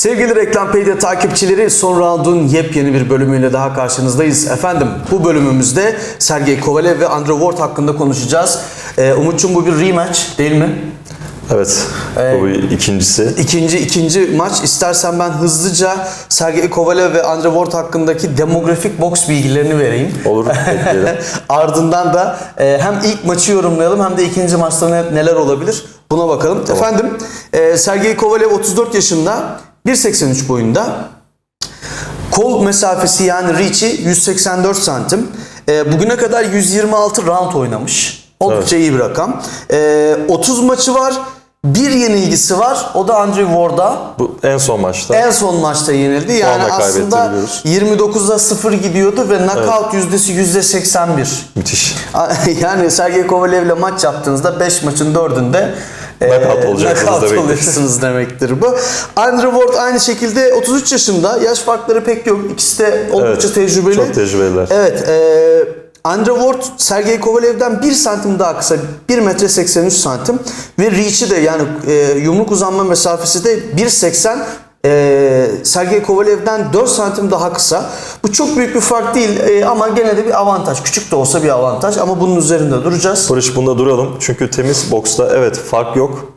Sevgili Reklam Pay'de takipçileri son round'un yepyeni bir bölümüyle daha karşınızdayız. Efendim bu bölümümüzde Sergey Kovalev ve Andre Ward hakkında konuşacağız. Ee, Umut'cum bu bir rematch değil mi? Evet. Bu bir ikincisi. İkinci ikinci maç. İstersen ben hızlıca Sergey Kovalev ve Andre Ward hakkındaki demografik boks bilgilerini vereyim. Olur. Ardından da e, hem ilk maçı yorumlayalım hem de ikinci maçta ne- neler olabilir buna bakalım. Efendim e, Sergey Kovalev 34 yaşında 1.83 boyunda. Kol mesafesi yani reach'i 184 santim. E, bugüne kadar 126 round oynamış. Oldukça iyi bir rakam. E, 30 maçı var. Bir yenilgisi var. O da Andre Ward'a. Bu en son maçta. En son maçta yenildi. Yani aslında kaybetti 29'a 0 gidiyordu ve knockout yüzdesi %81. Müthiş. Yani Sergey Kovalev'le maç yaptığınızda 5 maçın 4'ünde Knockout olacaksınız knockout demektir. oluyorsunuz demektir bu. Andre Ward aynı şekilde 33 yaşında. Yaş farkları pek yok. İkisi de oldukça Evet, tecrübeli. çok tecrübeliler. Evet. E, Andre Ward Sergey Kovalev'den 1 santim daha kısa. 1 metre 83 santim. Ve reach'i de yani e, yumruk uzanma mesafesi de 1.80 e, Sergey Kovalev'den 4 santim daha kısa. Bu çok büyük bir fark değil e, ama gene de bir avantaj. Küçük de olsa bir avantaj ama bunun üzerinde duracağız. Barış bunda duralım. Çünkü temiz boksta evet fark yok.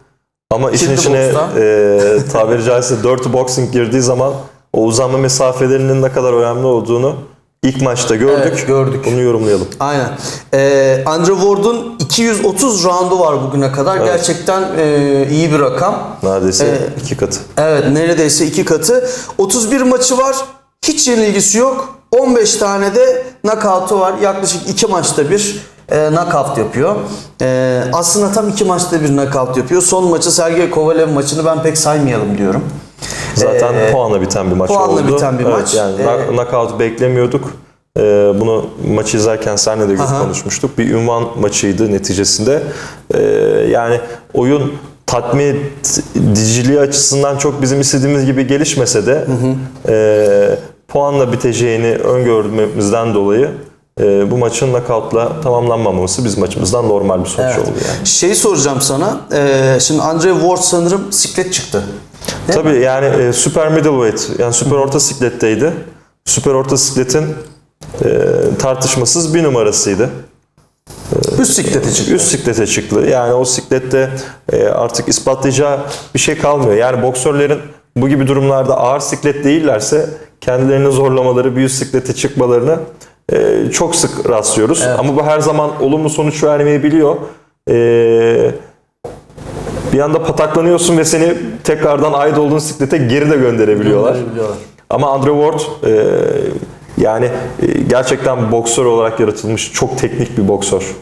Ama işin Kirli içine boksta. e, tabiri caizse dirty boxing girdiği zaman o uzanma mesafelerinin ne kadar önemli olduğunu ilk maçta gördük. Evet, gördük. Bunu yorumlayalım. Aynen. Ee, Andre Ward'un 230 roundu var bugüne kadar. Gerçekten e, iyi bir rakam. Neredeyse Ee, iki katı. Evet neredeyse iki katı. 31 maçı var. Hiç yenilgisi yok. 15 tane de knockout'u var. Yaklaşık iki maçta bir e, knockout yapıyor. E, aslında tam iki maçta bir knockout yapıyor. Son maçı Sergey Kovalev maçını ben pek saymayalım diyorum. Zaten Ee, puanla biten bir maç puanla oldu. biten bir Evet, maç. Yani Ee, knockout beklemiyorduk. Ee, bunu maçı izlerken seninle de Aha. konuşmuştuk. Bir ünvan maçıydı neticesinde. Ee, yani oyun tatmin ediciliği açısından çok bizim istediğimiz gibi gelişmese de e, puanla biteceğini öngörmemizden dolayı e, bu maçın knockoutla tamamlanmaması bizim açımızdan normal bir sonuç Evet. oldu yani. Şey soracağım sana. E, şimdi Andre Ward sanırım siklet çıktı. Değil mi? Tabii yani e, süper middleweight yani süper orta sikletteydi. Süper orta sikletin e, tartışmasız bir numarasıydı. Üst siklete çıktı. Üst siklete çıktı. Yani o siklette e, artık ispatlayacağı bir şey kalmıyor. Yani boksörlerin bu gibi durumlarda ağır siklet değillerse kendilerini zorlamaları, bir üst siklete çıkmalarını e, çok sık rastlıyoruz. Ama bu her zaman olumlu sonuç vermeyebiliyor. E, bir anda pataklanıyorsun ve seni tekrardan ait olduğun siklete geri de gönderebiliyorlar. Gönderebiliyorlar. Ama Andre Ward e, yani e, gerçekten boksör olarak yaratılmış çok teknik bir boksör.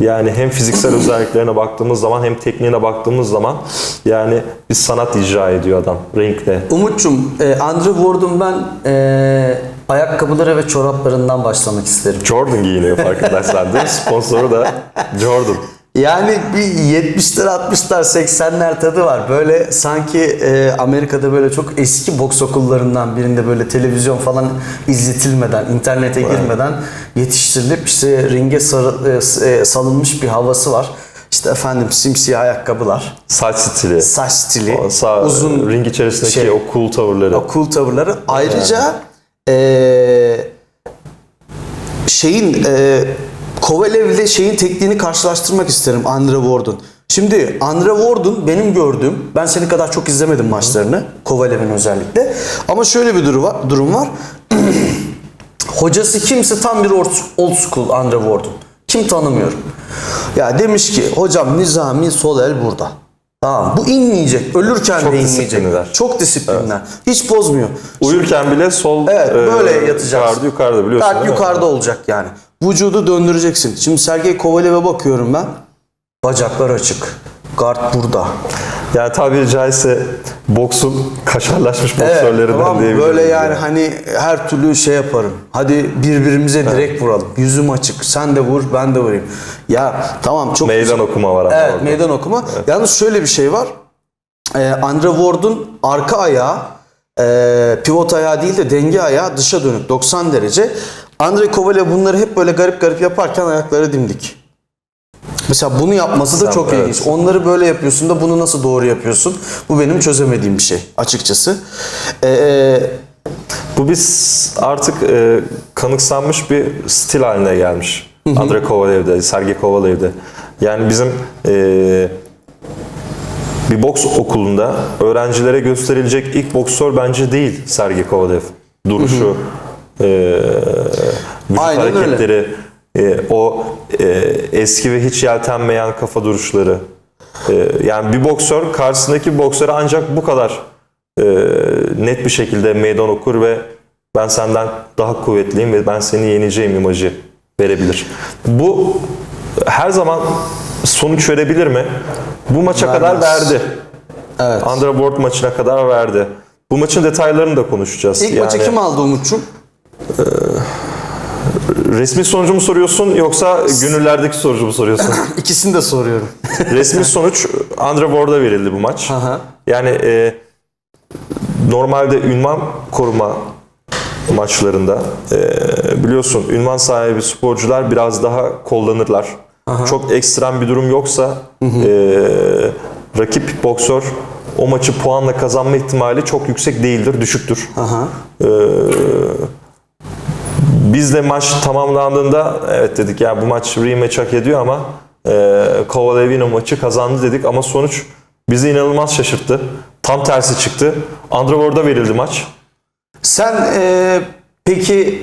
Yani hem fiziksel özelliklerine baktığımız zaman hem tekniğine baktığımız zaman yani bir sanat icra ediyor adam ringde. Umut'cum, e, Andre Ward'un ben e, ayakkabıları ve çoraplarından başlamak isterim. Jordan giyiniyor farkındaysan değil mi? Sponsoru da Jordan. Yani bir 70'ler 60'lar 80'ler tadı var. Böyle sanki e, Amerika'da böyle çok eski boks okullarından birinde böyle televizyon falan izletilmeden, internete girmeden yetiştirilip işte ringe sarı- e, e, salınmış bir havası var. İşte efendim simsiyah ayakkabılar, Saç stili. saç stili, O sağ, uzun ring içerisindeki şey. o cool tavırları. o cool tavırları. Ayrıca eee şeyin eee Kovalev ile şeyin tekniğini karşılaştırmak isterim Andre Ward'un. Şimdi Andre Ward'un benim gördüğüm, ben senin kadar çok izlemedim maçlarını, Kovalev'in özellikle. Ama şöyle bir durum var. Durum var. Hocası kimse tam bir old school Andre Ward'un. Kim tanımıyorum. Ya demiş ki hocam Nizami sol el burada. Tamam bu inmeyecek. Ölürken Çok de inmeyecek. disiplinliler. Çok disiplinler. Hiç bozmuyor. Uyurken bile sol Evet e, böyle yatacaksın. Yukarıda yukarıda biliyorsun Kalp yukarıda olacak yani. Vücudu döndüreceksin. Şimdi Sergey Kovalev'e bakıyorum ben. Bacaklar açık. Guard burada. Yani tabiri caizse boksun kaşarlaşmış boksörlerinden tamam mı? diyebiliriz. Böyle yani hani her türlü şey yaparım. Hadi birbirimize direkt vuralım. Yüzüm açık. Sen de vur, ben de vurayım. Ya tamam çok Meydan okuma var Evet, orada. meydan okuma. Yalnız şöyle bir şey var. Ee, Andre Ward'un arka ayağı e, pivot ayağı değil de denge ayağı dışa dönük 90 derece. Andre Kovalev bunları hep böyle garip garip yaparken ayakları dimdik. Mesela bunu yapması da çok evet. ilginç. Onları böyle yapıyorsun da bunu nasıl doğru yapıyorsun? Bu benim çözemediğim bir şey açıkçası. Ee, Bu biz artık e, kanıksanmış bir stil haline gelmiş. Andrei Kovalev'de, Sergey Kovalev'de. Yani bizim e, bir boks okulunda öğrencilere gösterilecek ilk boksör bence değil Sergey Kovalev. Duruşu, e, vücut Aynen öyle. hareketleri, e, o e, eski ve hiç yeltenmeyen kafa duruşları. E, yani bir boksör karşısındaki boksöre ancak bu kadar e, net bir şekilde meydan okur ve ben senden daha kuvvetliyim ve ben seni yeneceğim imajı verebilir. Bu her zaman sonuç verebilir mi? Bu maça kadar Vermez. verdi. evet. Underworld maçına kadar verdi. Bu maçın detaylarını da konuşacağız. İlk maçı Yani kim aldı Umut'cum? Resmi sonucu mu soruyorsun yoksa gönüllerdeki sonucu mu soruyorsun? İkisini de soruyorum. Resmi sonuç Underworld'a verildi bu maç. Aha. Yani e, normalde ünvan koruma maçlarında e, biliyorsun ünvan sahibi sporcular biraz daha kullanırlar. Çok ekstrem bir durum yoksa e, rakip boksör o maçı puanla kazanma ihtimali çok yüksek değildir, düşüktür. Aha. Biz de maç tamamlandığında evet dedik ya bu maç rematch hak ediyor ama e, Kovalev'in o maçı kazandı dedik ama sonuç bizi inanılmaz şaşırttı. Tam tersi çıktı. Underworld'a verildi maç. Sen e, peki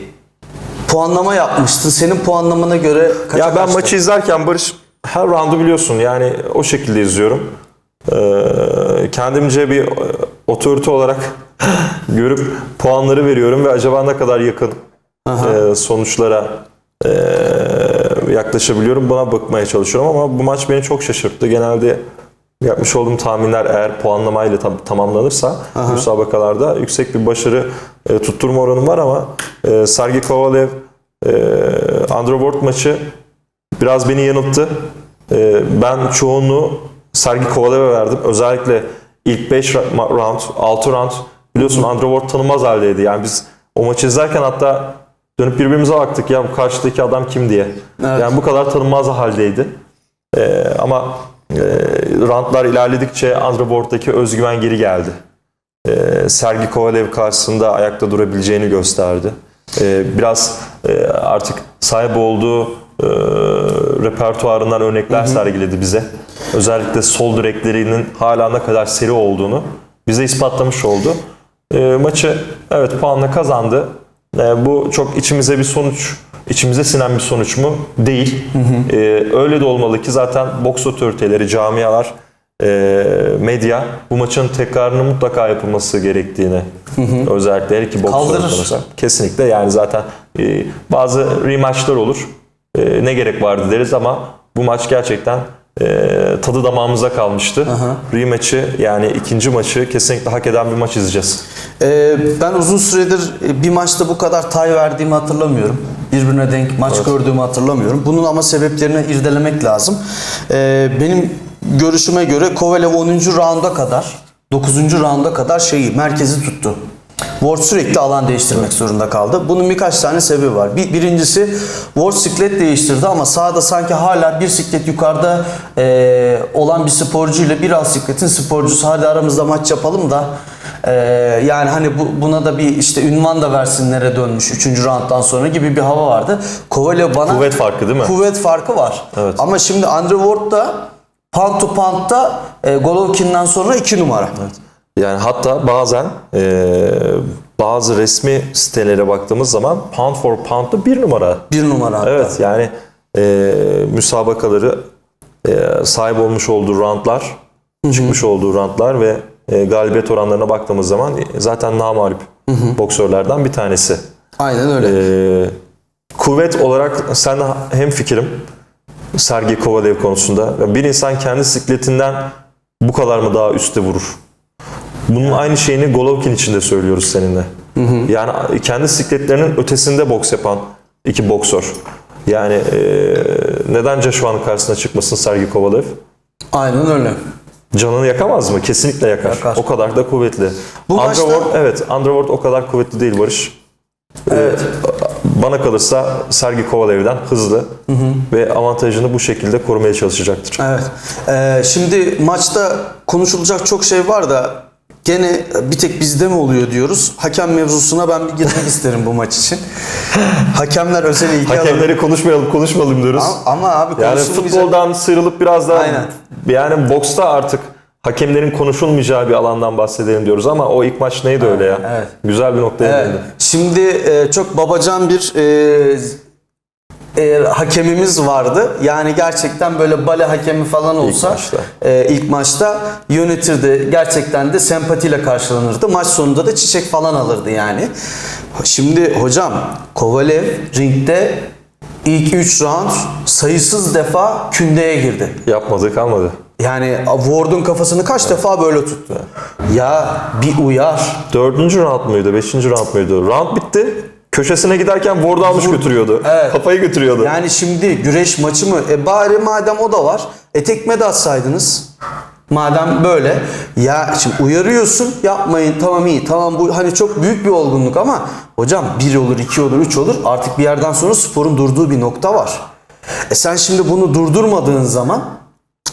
puanlama yapmıştın. Senin puanlamana göre kaça Ya ben kaçtı? maçı izlerken Barış her roundu biliyorsun yani o şekilde izliyorum. Ee, kendimce bir e, otorite olarak görüp puanları veriyorum ve acaba ne kadar yakın e, sonuçlara e, yaklaşabiliyorum buna bakmaya çalışıyorum ama bu maç beni çok şaşırttı. Genelde yapmış olduğum tahminler eğer puanlamayla tam- tamamlanırsa müsabakalarda yüksek bir başarı e, tutturma oranım var ama e, Sergey Kovalev e, Underworld maçı biraz beni yanılttı. E, ben çoğunluğu Sergey Kovalev'e verdim. Özellikle ilk 5 round, 6 round biliyorsun Underworld tanınmaz haldeydi. Yani biz o maçı izlerken hatta dönüp birbirimize baktık ya bu karşıdaki adam kim diye. Evet. Yani bu kadar tanınmaz haldeydi. E, ama e, roundlar ilerledikçe Underworld'daki özgüven geri geldi. E, Sergey Kovalev karşısında ayakta durabileceğini gösterdi. E, biraz e, artık sahip olduğu e, repertuarından örnekler sergiledi bize. Özellikle sol direklerinin hala ne kadar seri olduğunu bize ispatlamış oldu. E, maçı evet puanla kazandı. E, bu çok içimize bir sonuç, içimize sinen bir sonuç mu? Değil. E, öyle de olmalı ki zaten boks otoriteleri, camialar, e, medya bu maçın tekrarının mutlaka yapılması gerektiğini özellikle her iki boks Kesinlikle yani zaten e, bazı rematchlar olur. E, ne gerek vardı deriz ama bu maç gerçekten e, tadı damağımıza kalmıştı. Rematch'ı yani ikinci maçı kesinlikle hak eden bir maç izleyeceğiz. Ee, ben uzun süredir e, bir maçta bu kadar tay verdiğimi hatırlamıyorum. Birbirine denk maç gördüğümü hatırlamıyorum. Bunun ama sebeplerini irdelemek lazım. Ee, benim görüşüme göre Kovalev 10. rounda kadar, 9. rounda kadar şeyi, merkezi tuttu. Ward sürekli alan değiştirmek zorunda kaldı. Bunun birkaç tane sebebi var. Bir, birincisi Ward siklet değiştirdi ama sağda sanki hala bir siklet yukarıda e, olan bir sporcu ile bir alt sikletin sporcusu hadi aramızda maç yapalım da e, yani hani bu, buna da bir işte ünvan da versinlere dönmüş 3. rounddan sonra gibi bir hava vardı. Kovalev bana Kuvvet farkı değil mi? kuvvet farkı var. Evet. Ama şimdi Andre Ward da pound to pound'da e, Golovkin'den sonra 2 numara. Yani hatta bazen e, bazı resmi sitelere baktığımız zaman pound for pound'da bir numara. 1 numara. hatta. Evet yani e, müsabakaları e, sahip olmuş olduğu roundlar, çıkmış olduğu roundlar ve e, galibiyet oranlarına baktığımız zaman e, zaten namalip boksörlerden bir tanesi. Aynen öyle. E, kuvvet olarak sen hem fikrim Sergey Kovalev konusunda. Bir insan kendi sikletinden bu kadar mı daha üste vurur? Bunun aynı şeyini Golovkin için de söylüyoruz seninle. Yani kendi sikletlerinin ötesinde boks yapan iki boksör. Yani e, neden Joshua'nın karşısına çıkmasın Sergey Kovalev? Aynen öyle. Canını yakamaz mı? Kesinlikle yakar. Yakar. O kadar da kuvvetli. Bu Underworld, maçta- evet Underworld o kadar kuvvetli değil Barış. Evet. bana kalırsa Sergi Kovalev'den hızlı ve avantajını bu şekilde korumaya çalışacaktır. Evet. Ee, şimdi maçta konuşulacak çok şey var da gene bir tek bizde mi oluyor diyoruz. Hakem mevzusuna ben bir girmek isterim bu maç için. Hakemler özel ilgi. Hakemleri konuşmayalım, konuşmalım diyoruz. Ama- Ama abi Yani futboldan sıyrılıp biraz daha Aynen. yani boksta artık hakemlerin konuşulmayacağı bir alandan bahsedelim diyoruz ama o ilk maç neydi öyle ya? evet. Güzel bir noktaya Evet. değindin. Şimdi e, çok babacan bir e, e, hakemimiz vardı. Yani gerçekten böyle bale hakemi falan olsa maçta. e, ilk maçta yönetirdi. Gerçekten de sempatiyle karşılanırdı. Maç sonunda da çiçek falan alırdı yani. Şimdi hocam Kovalev ringde ilk 3 round sayısız defa kündeye girdi. Yapmadı kalmadı. Yani Ward'un kafasını kaç defa böyle tuttu. Ya bir uyar. Dördüncü round muydu? Beşinci round muydu? Round bitti. Köşesine giderken ward almış götürüyordu. Evet. Kafayı götürüyordu. Yani şimdi güreş maçı mı? E bari madem o da var. E tekme de atsaydınız. Madem böyle. Ya şimdi uyarıyorsun. Yapmayın. Tamam iyi. Tamam bu hani çok büyük bir olgunluk ama hocam bir olur, iki olur, üç olur. Artık bir yerden sonra sporun durduğu bir nokta var. E sen şimdi bunu durdurmadığın zaman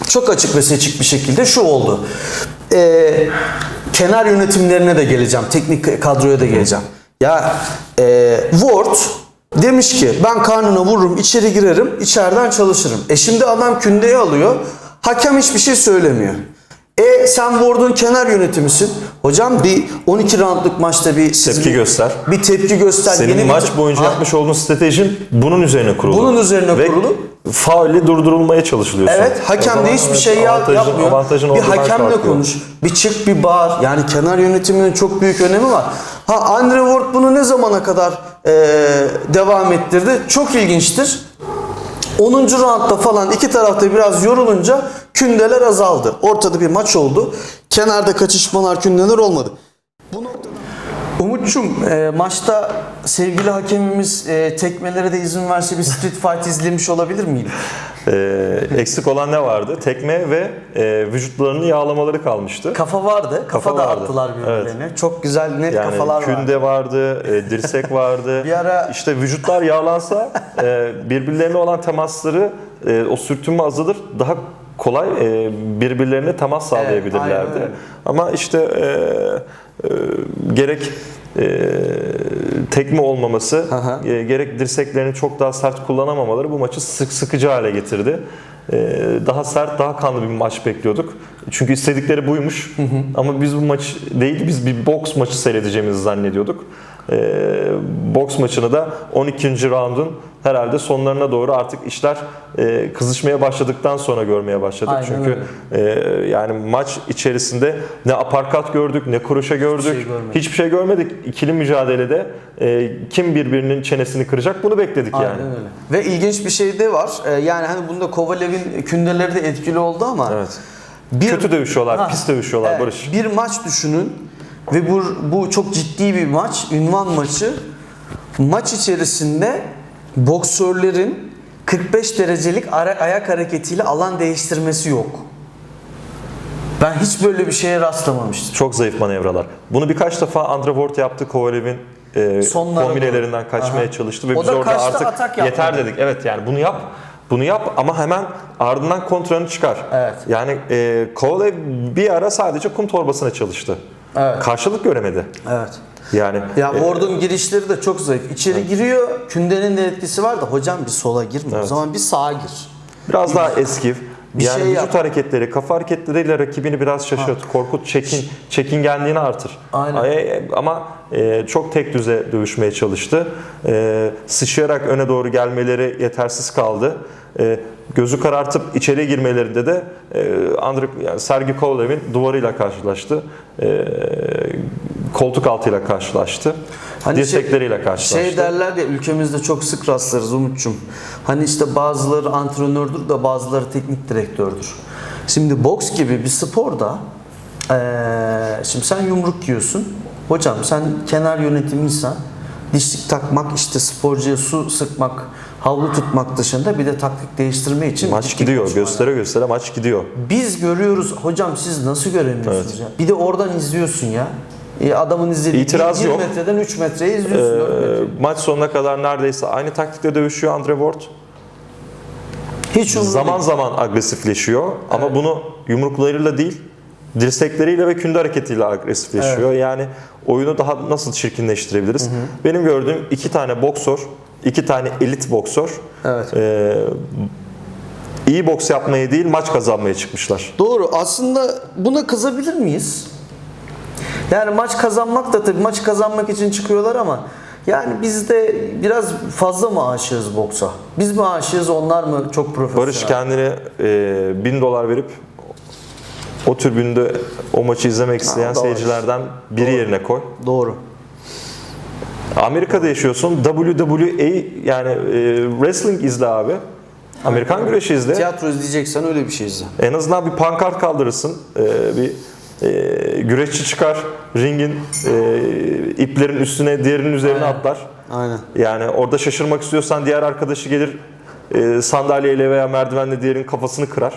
çok açık ve seçik bir şekilde şu oldu. E, kenar yönetimlerine de geleceğim. Teknik kadroya da geleceğim. Ya e, Ward demiş ki ben karnına vururum, içeri girerim, içeriden çalışırım. E şimdi adam kündeye alıyor. Hakem hiçbir şey söylemiyor. E sen Ward'un kenar yönetimisin. Hocam bir 12 roundluk maçta bir siz Tepki bir- göster. Bir tepki göster. Senin Yeni bir- maç boyunca Ha, yapmış olduğun stratejin bunun üzerine kurulu. Bunun üzerine Ve kurulu. fauli durdurulmaya çalışılıyorsun. Evet, hakem de hiçbir şey avantajın- yapmıyor. avantajın bir hakemle kalkıyor. konuş, bir çık bir bağır. Yani kenar yönetiminin çok büyük önemi var. Ha Andre Ward bunu ne zamana kadar eee, devam ettirdi? Çok ilginçtir. 10. roundda falan iki tarafta biraz yorulunca kündeler azaldı. Ortada bir maç oldu. Kenarda kaçışmalar, kündeler olmadı. Bu noktada Umut'cum e, maçta sevgili hakemimiz e, tekmelere de izin verse bir street fight izlemiş olabilir miydik? Ee, eksik olan ne vardı? Tekme ve e, vücutlarının yağlamaları kalmıştı. Kafa vardı. Kafa, Kafa da vardı. attılar birbirlerine. Çok güzel net Yani kafalar vardı. künde vardı, e, dirsek vardı. Bir ara- işte vücutlar yağlansa e, birbirlerine olan temasları e, o sürtünme azalır. Daha kolay e, birbirlerine temas sağlayabilirlerdi. öyle. Ama işte e, e, gerek e, tekme olmaması, Aha. e, gerek dirseklerini çok daha sert kullanamamaları bu maçı sık sıkıcı hale getirdi. E, daha sert, daha kanlı bir maç bekliyorduk. Çünkü istedikleri buymuş. Ama biz bu maç değil, biz bir boks maçı seyredeceğimizi zannediyorduk. E, boks maçını da 12. roundun herhalde sonlarına doğru artık işler e, kızışmaya başladıktan sonra görmeye başladık. Aynen Çünkü e, yani maç içerisinde ne aparkat gördük, ne kroşe gördük. şey görmedik. Hiçbir şey görmedik. İkili mücadelede e, kim birbirinin çenesini kıracak bunu bekledik yani. Aynen öyle. Ve ilginç bir şey de var. Ee, yani hani bunda Kovalev'in kündeleri de etkili oldu ama Evet. bir, Kötü dövüşüyorlar, Ha, pis dövüşüyorlar evet, Barış. Bir maç düşünün ve bu, bu çok ciddi bir maç, ünvan maçı. Maç içerisinde boksörlerin 45 derecelik ara- ayak hareketiyle alan değiştirmesi yok. Ben hiç böyle bir şeye rastlamamıştım. Çok zayıf manevralar. Bunu birkaç defa Andre Ward yaptı Kovalev'in e, kombinelerinden kaçmaya Aha. çalıştı ve O biz da orada kaçtı, artık yeter dedik. Evet yani bunu yap. Bunu yap ama hemen ardından kontranı çıkar. Evet. Yani e, Kovalev bir ara sadece kum torbasına çalıştı. Evet. Karşılık göremedi. Evet. Yani Ya e, Ward'un girişleri de çok zayıf. İçeri giriyor, kündenin de etkisi var da hocam bir sola girme. O Evet. zaman bir sağa gir. Biraz daha eski. Bir yani şey vücut yap. hareketleri, kafa hareketleriyle rakibini biraz şaşırt, korkut, çekin, çekingenliğini artır. Aynen. Ay- Ama e, çok tek düze dövüşmeye çalıştı. E, sıçrayarak öne doğru gelmeleri yetersiz kaldı. E, gözü karartıp içeri girmelerinde de e, Andrei, yani Sergey Kovalev'in duvarıyla karşılaştı. E, koltuk altıyla karşılaştı. Hani dirsekleriyle şey, karşılaştı. Şey derler ya ülkemizde çok sık rastlarız Umut'cum. Hani işte bazıları antrenördür de bazıları teknik direktördür. Şimdi boks gibi bir sporda eee, şimdi sen yumruk yiyorsun. Hocam sen kenar yönetimiysen dişlik takmak işte sporcuya su sıkmak havlu tutmak dışında bir de taktik değiştirme için Maç gidiyor, göstere göstere maç gidiyor. Biz görüyoruz hocam siz nasıl göremiyorsunuz Evet. ya? Bir de oradan izliyorsun ya. e, adamın izlediği İtiraz 1 yok. metreden 3 metreye izliyorsun. Ee, metre. maç sonuna kadar neredeyse aynı taktikte dövüşüyor Andre Ward. Hiç Zaman değil. zaman agresifleşiyor ama bunu yumruklarıyla değil dirsekleriyle ve künde hareketiyle agresifleşiyor. Yani oyunu daha nasıl çirkinleştirebiliriz? Benim gördüğüm iki tane boksör, iki tane elit boksör Evet. e, iyi boks yapmaya değil maç kazanmaya çıkmışlar. Doğru. Aslında buna kızabilir miyiz? Yani maç kazanmak da tabii maç kazanmak için çıkıyorlar ama yani biz de biraz fazla mı aşığız boksa? Biz mi aşığız onlar mı çok profesyonel? Barış kendine e, bin dolar verip o tribünde o maçı izlemek isteyen doğru. seyircilerden biri yerine koy. Doğru. Amerika'da yaşıyorsun. WWE yani e, wrestling izle abi. Amerikan güreşi izle. Tiyatro izleyeceksen öyle bir şey izle. En azından bir pankart kaldırırsın. E, bir e, güreşçi çıkar. Ringin e, iplerin üstüne, diğerinin üzerine Aynen. atlar. Aynen. Yani orada şaşırmak istiyorsan diğer arkadaşı gelir e, sandalyeyle veya merdivenle diğerinin kafasını kırar.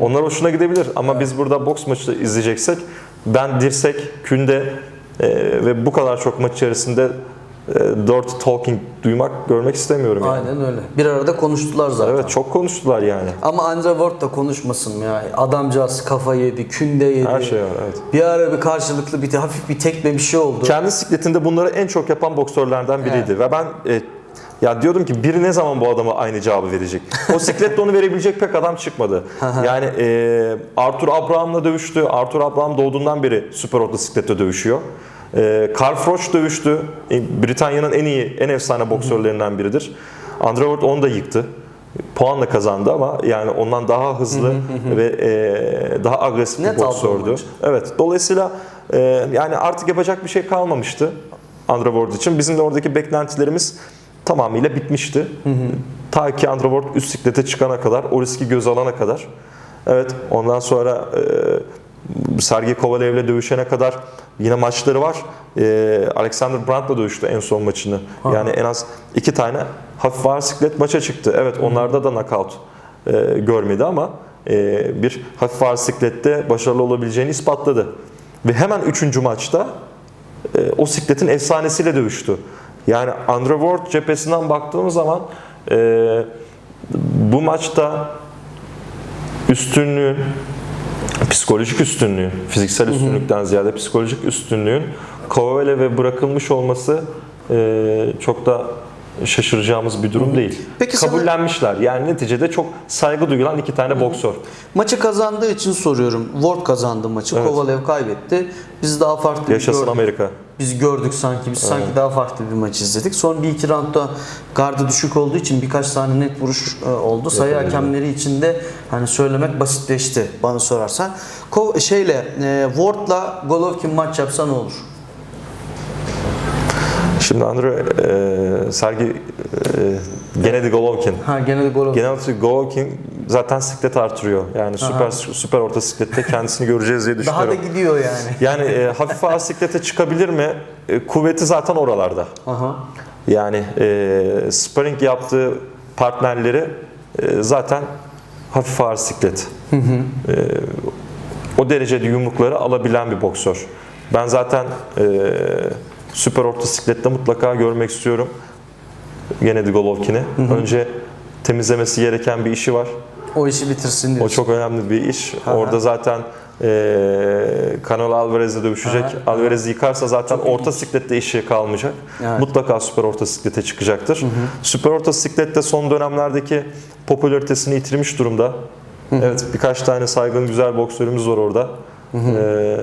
Onlar hoşuna gidebilir ama biz burada boks maçı izleyeceksek ben dirsek, künde e, ve bu kadar çok maç içerisinde e, dirty talking duymak, görmek istemiyorum. Yani. Aynen öyle. Bir arada konuştular zaten. Evet çok konuştular yani. Ama Andre Ward da konuşmasın ya. Adamcağız kafa yedi, künde yedi. Her şey var evet. Bir ara bir karşılıklı bir hafif bir tekme bir şey oldu. Kendi sikletinde bunları en çok yapan boksörlerden biriydi ve ben e, ya diyordum ki biri ne zaman bu adama aynı cevabı verecek? O siklette onu verebilecek pek adam çıkmadı. yani e, Arthur Abraham'la dövüştü. Arthur Abraham doğduğundan beri süper orta siklette dövüşüyor. E, Carl Froch dövüştü. Britanya'nın en iyi, en efsane boksörlerinden biridir. Andre Ward onu da yıktı. Puanla kazandı ama yani ondan daha hızlı ve e, daha agresif bir Net boksördü. Evet. Dolayısıyla e, yani artık yapacak bir şey kalmamıştı Andre Ward için. Bizim de oradaki beklentilerimiz tamamıyla bitmişti. Ta ki Andre Ward üst siklete çıkana kadar, o riski göz alana kadar. Evet. Ondan sonra e, Sergey Kovalev'le dövüşene kadar yine maçları var. E, Alexander Brandt'la dövüştü en son maçını. Yani en az iki tane hafif ağır siklet maça çıktı. Evet onlarda da knockout e, görmedi ama e, bir hafif ağır siklette başarılı olabileceğini ispatladı. Ve hemen üçüncü maçta e, o sikletin efsanesiyle dövüştü. Yani Andre Ward cephesinden baktığımız zaman e, bu maçta üstünlüğün, psikolojik üstünlüğün, fiziksel üstünlükten ziyade psikolojik üstünlüğün Kovalev'e bırakılmış olması çok da şaşıracağımız bir durum değil. Peki sana- Kabullenmişler. Yani neticede çok saygı duyulan iki tane boksör. Maçı kazandığı için soruyorum. Ward kazandı maçı. Evet. Kovalev kaybetti. Biz daha farklı bir Yaşasın gördük. Amerika. Biz gördük sanki. Biz sanki daha farklı bir maç izledik. Son bir iki roundda gardı düşük olduğu için birkaç tane net vuruş e, oldu. Sayı hakemleri için de hani söylemek basitleşti bana sorarsan. Ko şeyle e, Ward'la Golovkin maç yapsa ne olur? Şimdi Andre e, Sergi e, Gennady Golovkin. Ha gene de Golovkin. Gennady Golovkin zaten siklet artırıyor. Yani süper süper orta siklette kendisini göreceğiz diye Daha da düşünüyorum. gidiyor yani. Yani e, hafif ağır siklete çıkabilir mi? E, kuvveti zaten oralarda. Aha. Yani e, sparring yaptığı partnerleri e, zaten hafif ağır siklet. E, o derecede yumrukları alabilen bir boksör. Ben zaten e, süper orta siklette mutlaka görmek istiyorum Gennady Golovkin'i. Önce temizlemesi gereken bir işi var. O işi bitirsin diyorsun. O çok önemli bir iş. Orada zaten e, Canelo Alvarez'le dövüşecek. Aha, Alvarez'i yıkarsa zaten orta siklette işi kalmayacak. Evet. Mutlaka süper orta siklete çıkacaktır. Süper orta siklette son dönemlerdeki popülaritesini yitirmiş durumda. Evet birkaç tane saygın güzel boksörümüz var orada. E,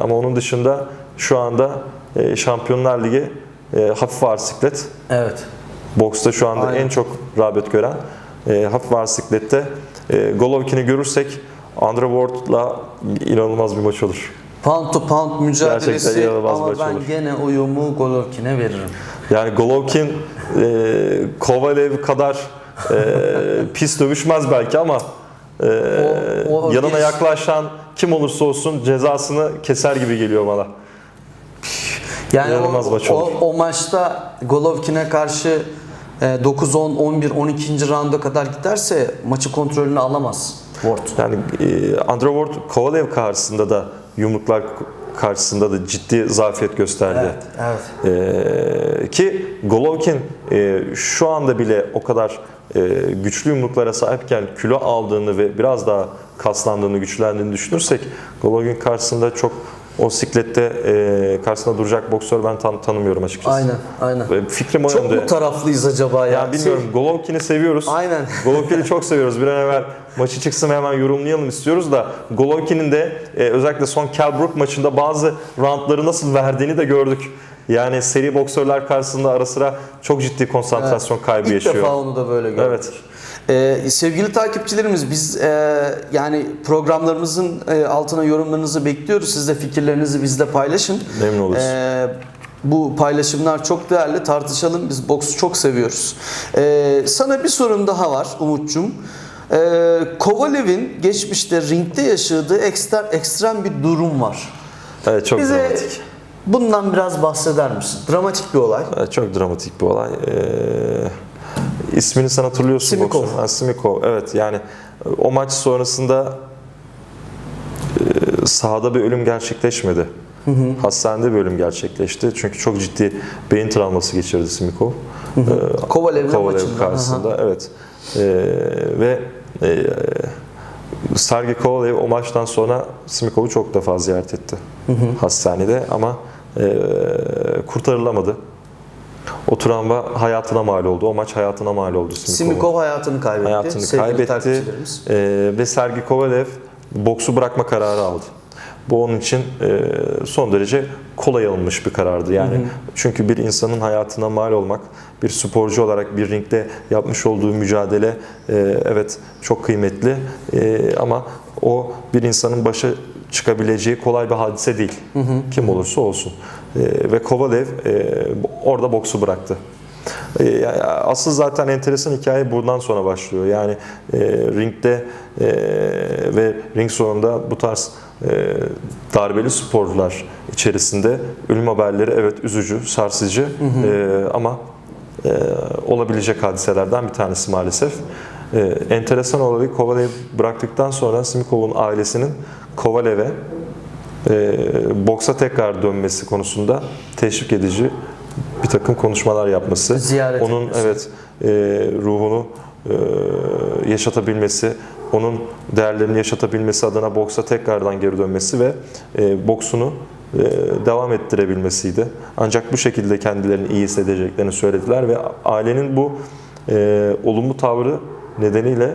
ama onun dışında şu anda e, Şampiyonlar Ligi e, hafif ağır siklet Evet. Boksta şu anda Aynen. en çok rağbet gören e, hafif ağır siklette e, Golovkin'i görürsek Andre Ward'la inanılmaz bir maç olur. Pound to pound mücadelesi ama ben olur. gene oyumu Golovkin'e veririm. Yani Golovkin e, Kovalev kadar e, pis dövüşmez belki ama e, O- o yanına bir- yaklaşan kim olursa olsun cezasını keser gibi geliyor bana. Yani İnanılmaz o, maç o, o maçta Golovkin'e karşı e, 9 10 11 12. rounda kadar giderse maçı kontrolünü alamaz Ward. Yani e, Andre Ward Kovalev karşısında da yumruklar karşısında da ciddi zafiyet gösterdi. Evet, evet. Ee, ki Golovkin e, şu anda bile o kadar e, güçlü yumruklara sahipken kilo aldığını ve biraz daha kaslandığını, güçlendiğini düşünürsek Golovkin karşısında çok o siklette e, karşısında duracak boksör ben tan- tanımıyorum açıkçası. Aynen, aynen. Ve Fikrim o Çok yönde. mu taraflıyız acaba ya? Ya bilmiyorum Şey- Golovkin'i seviyoruz. Aynen. Golovkin'i çok seviyoruz. Bir an evvel maçı çıksın hemen yorumlayalım istiyoruz da Golovkin'in de e, özellikle son Kell Brook maçında bazı roundları nasıl verdiğini de gördük. Yani seri boksörler karşısında ara sıra çok ciddi konsantrasyon kaybı İlk yaşıyor. defa onu da böyle gördük. Evet. Ee, sevgili takipçilerimiz biz e, yani programlarımızın e, altına yorumlarınızı bekliyoruz. Siz de fikirlerinizi bizle paylaşın. Memnun oluruz. Ee, bu paylaşımlar çok değerli. Tartışalım. Biz boksu çok seviyoruz. Ee, sana bir sorum daha var Umut'cum. Ee, Kovalev'in geçmişte ringde yaşadığı ekstrem, ekstrem bir durum var. Evet çok Bize dramatik. bundan biraz bahseder misin? Dramatik bir olay. Evet, çok dramatik bir olay. Ee, ismini sen hatırlıyorsun. Simikov. Ha, Simikov. Evet yani o maç sonrasında e, sahada bir ölüm gerçekleşmedi. Hastanede bir ölüm gerçekleşti. Çünkü çok ciddi beyin travması geçirdi Simikov. Ee, Kovalev'le Kovalev karşısında. Evet. Ee, ve e, Sergey Kovalev o maçtan sonra Simikov'u çok defa ziyaret etti. Hastanede ama e, kurtarılamadı. O travma hayatına mal oldu. O maç hayatına mal oldu Simikov'un. Simikov hayatını kaybetti. hayatını Sevgili kaybetti. Ee, ve Sergey Kovalev boksu bırakma kararı aldı. Bu onun için e, son derece kolay alınmış bir karardı. Yani çünkü bir insanın hayatına mal olmak, bir sporcu olarak bir ringde yapmış olduğu mücadele e, evet çok kıymetli E, ama o bir insanın başa çıkabileceği kolay bir hadise değil. Kim olursa olsun. E, ve Kovalev e, orada boksu bıraktı. E, Asıl zaten enteresan hikaye buradan sonra başlıyor. Yani e, ringde e, ve ring sonunda bu tarz e, darbeli sporcular içerisinde ölüm haberleri evet üzücü, sarsıcı e, ama e, olabilecek hadiselerden bir tanesi maalesef. E, enteresan olayı Kovalev bıraktıktan sonra Simikov'un ailesinin Kovalev'e e, boksa tekrar dönmesi konusunda teşvik edici bir takım konuşmalar yapması, Ziyaret onun etmesi. evet e, ruhunu e, yaşatabilmesi, onun değerlerini yaşatabilmesi adına boksa tekrardan geri dönmesi ve e, boksunu e, devam ettirebilmesiydi. Ancak bu şekilde kendilerini iyi hissedeceklerini söylediler ve ailenin bu e, olumlu tavrı nedeniyle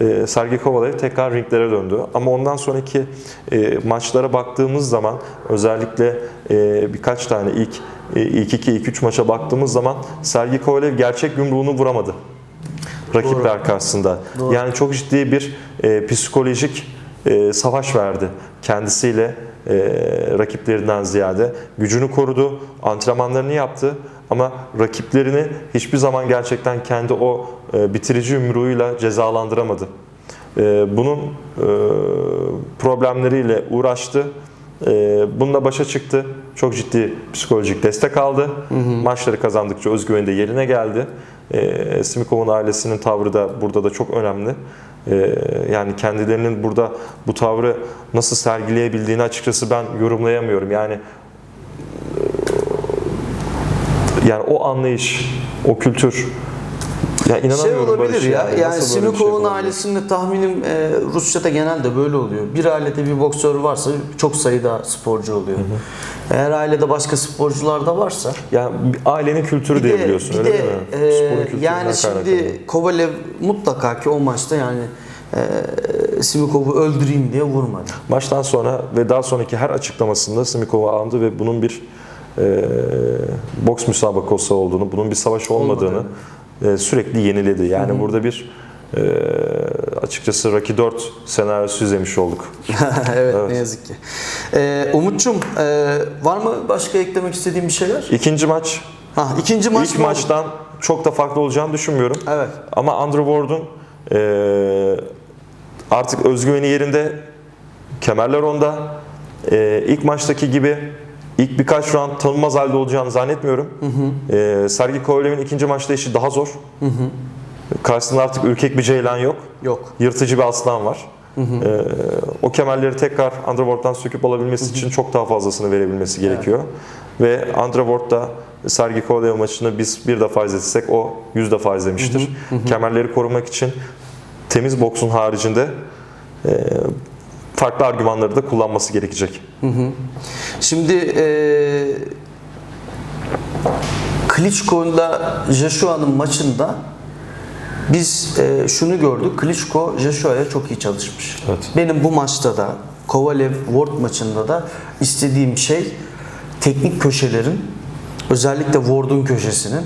e, Sergey Kovalev tekrar ringlere döndü. Ama ondan sonraki e, maçlara baktığımız zaman özellikle e, birkaç tane ilk e, ilk iki, ilk üç maça baktığımız zaman Sergey Kovalev gerçek yumruğunu vuramadı rakipler karşısında. Doğru. Yani çok ciddi bir e, psikolojik e, savaş verdi kendisiyle e, rakiplerinden ziyade. Gücünü korudu, antrenmanlarını yaptı ama rakiplerini hiçbir zaman gerçekten kendi o e, bitirici yumruğuyla cezalandıramadı. E, bunun e, problemleriyle uğraştı. E, bununla başa çıktı. Çok ciddi psikolojik destek aldı. Maçları kazandıkça özgüveni de yerine geldi. E, Simikov'un ailesinin tavrı da burada da çok önemli. E, yani kendilerinin burada bu tavrı nasıl sergileyebildiğini açıkçası ben yorumlayamıyorum. Yani yani o anlayış, o kültür ya Şey inanamıyorum olabilir Barış ya. Yani, şey Simikov'un olabilir? ailesinde tahminim e, Rusya'da genelde böyle oluyor. Bir ailede bir boksör varsa çok sayıda sporcu oluyor. Eğer ailede başka sporcular da varsa Yani ailenin kültürü diye biliyorsun öyle de, değil mi? e, yani şimdi Kovalev mutlaka ki o maçta yani e, Simikov'u öldüreyim diye vurmadı. Maçtan sonra ve daha sonraki her açıklamasında Simikov'u andı ve bunun bir e, boks müsabakası olduğunu, bunun bir savaş olmadığını e, sürekli yeniledi. Yani burada bir e, açıkçası Rocky 4 senaryosu izlemiş olduk. evet, ne yazık ki. E, Umut'cum e, var mı başka eklemek istediğin bir şeyler? İkinci maç, Ha, ikinci maç ilk oldu? maçtan çok da farklı olacağını düşünmüyorum. Evet. Ama Andrew Ward'un e, artık özgüveni yerinde, kemerler onda. E, ilk maçtaki gibi ilk birkaç round tanınmaz halde olacağını zannetmiyorum. E, Sergey Kovalev'in ikinci maçta işi daha zor. Karşısında artık ürkek bir ceylan yok. Yok. Yırtıcı bir aslan var. e, o kemerleri tekrar Underworld'dan söküp alabilmesi için çok daha fazlasını verebilmesi gerekiyor. Ve Underworld'da Sergi Kovalev maçını biz bir defa izletsek o 100 defa izlemiştir. Kemerleri korumak için temiz boksun haricinde e, farklı argümanları da kullanması gerekecek. Şimdi eee Klitschko'yla Joshua'nın maçında biz eee, şunu gördük. Klitschko Joshua'ya çok iyi çalışmış. Evet. Benim bu maçta da Kovalev Ward maçında da istediğim şey teknik köşelerin özellikle Ward'un köşesinin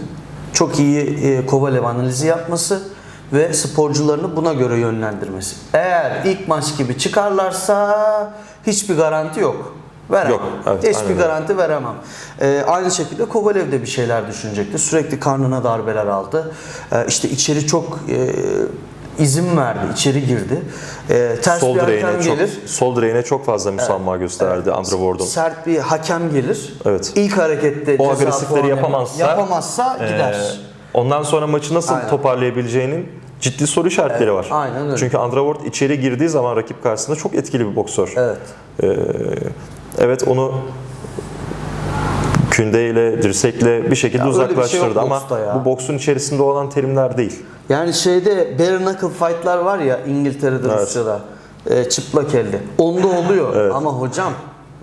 çok iyi eee, Kovalev analizi yapması ve sporcularını buna göre yönlendirmesi. Eğer ilk maç gibi çıkarlarsa hiçbir garanti yok. Veremem. Yok, evet, Hiçbir aynen garanti veremem. Ee, aynı şekilde Kovalev de bir şeyler düşünecekti. Sürekli karnına darbeler aldı. Ee, işte içeri çok e, izin verdi, içeri girdi. Ee, ters Sol bir hakem çok, gelir. sol direğine çok fazla müsamaha gösterdi Underworld'un. Sert bir hakem gelir. Evet. İlk harekette O agresifleri yapamazsa, yapamazsa gider. Ee, ondan sonra maçı nasıl Aynen. toparlayabileceğinin ciddi soru işaretleri var. aynen öyle. Çünkü Underworld içeri girdiği zaman rakip karşısında çok etkili bir boksör. Evet. Ee, evet onu kündeyle, dirsekle bir şekilde Ya öyle bir şey uzaklaştırdı ama ya. bu boksun içerisinde olan terimler değil. Yani şeyde bare knuckle fight'lar var ya İngiltere'de, Evet. Rusya'da. e, çıplak elde. Onda oluyor. Ama hocam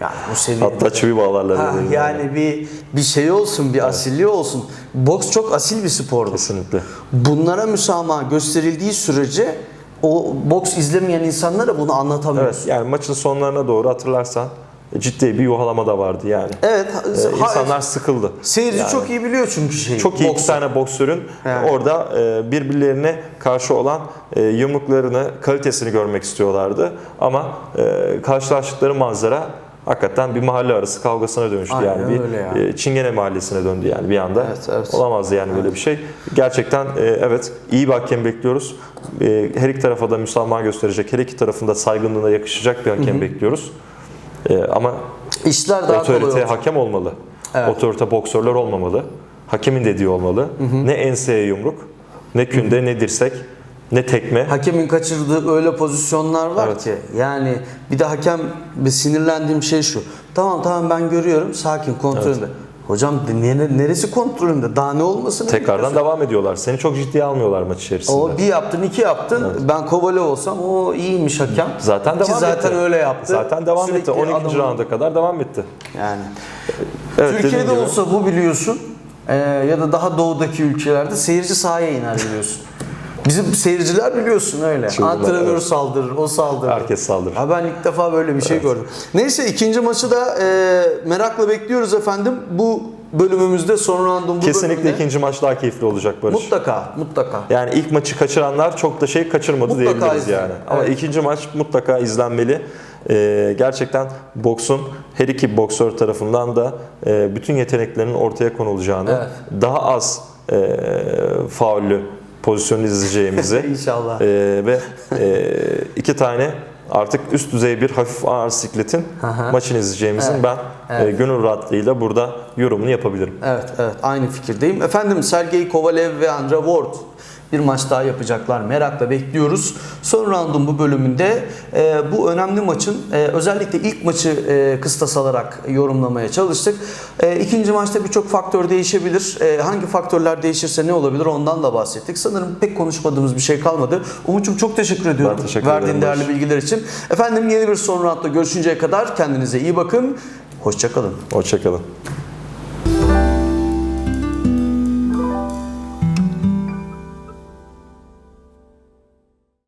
yani bu seviyede. Hatta çivi bağlarlar. Ha, ellerine. yani bir bir şey olsun, bir asilliği olsun. Boks çok asil bir spordur. Kesinlikle. Bunlara müsamaha gösterildiği sürece o boks izlemeyen insanlara bunu anlatamıyoruz. Evet yani maçın sonlarına doğru hatırlarsan ciddi bir yuhalama da vardı yani. Evet. Ee, insanlar sıkıldı. seyirci Yani. çok iyi biliyor çünkü şeyi. Çok iyi iki boksu. tane boksörün Yani. orada e, birbirlerine karşı olan e, yumruklarını, kalitesini görmek istiyorlardı. Ama e, karşılaştıkları manzara hakikaten bir mahalle arası kavgasına dönüştü. Aynen yani bir öyle ya. e, Çingene mahallesine döndü yani bir anda. Evet, evet. Olamazdı yani böyle bir şey. Gerçekten e, evet iyi bir hakem bekliyoruz. E, her iki tarafa da müsamaha gösterecek, her iki tarafında saygınlığına yakışacak bir hakem bekliyoruz. E, ama İşler daha Otorite hakem olmalı. Evet. Otorite boksörler olmamalı. Hakemin dediği olmalı. Ne enseye yumruk, ne künde, ne dirsek, ne tekme. Hakemin kaçırdığı öyle pozisyonlar var Evet. ki yani bir de hakem bir sinirlendiğim şey şu. Tamam tamam ben görüyorum sakin kontrolünde. Hocam nere- neresi kontrolünde? Daha ne olmasını Tekrardan devam ediyorlar. Seni çok ciddiye almıyorlar maç içerisinde. O bir yaptın, iki yaptın. Ben Kovalev olsam o iyiymiş hakem. Zaten Ki devam zaten etti. öyle yaptı. Zaten devam Sürekli etti. 12. adamın- rounda kadar devam etti. Yani. Evet, Türkiye'de olsa bu biliyorsun. Ee, ya da daha doğudaki ülkelerde seyirci sahaya iner biliyorsun. Bizim seyirciler biliyorsun öyle. Çılgınlar, Antrenör evet. saldırır, o saldırır. Herkes saldırır. Ha ben ilk defa böyle bir şey gördüm. Neyse ikinci maçı da e, merakla bekliyoruz efendim. Bu bölümümüzde son roundun bu Kesinlikle bölümünde. ikinci maç daha keyifli olacak Barış. Mutlaka, mutlaka. Yani ilk maçı kaçıranlar çok da şey kaçırmadı Mutlaka diyebiliriz izleyin. yani. Ama Evet. ikinci maç mutlaka izlenmeli. Ee, gerçekten boksun her iki boksör tarafından da e, bütün yeteneklerinin ortaya konulacağını, Evet. daha az e, faullü pozisyon izleyeceğimizi İnşallah. e, ve e, iki tane artık üst düzey bir hafif ağır sikletin Aha. maçını izleyeceğimizin Evet. ben e, gönül rahatlığıyla burada yorumunu yapabilirim. Evet, evet. Aynı fikirdeyim. Efendim Sergey Kovalev ve Andra Ward bir maç daha yapacaklar. Merakla bekliyoruz. Son roundun bu bölümünde e, bu önemli maçın e, özellikle ilk maçı e, kıstas alarak yorumlamaya çalıştık. E, ikinci maçta birçok faktör değişebilir. E, hangi faktörler değişirse ne olabilir ondan da bahsettik. Sanırım pek konuşmadığımız bir şey kalmadı. Umut'cum çok teşekkür ediyorum Ben teşekkür verdiğin ederim değerli bilgiler için. Efendim yeni bir son roundda görüşünceye kadar kendinize iyi bakın. Hoşçakalın. Hoşçakalın.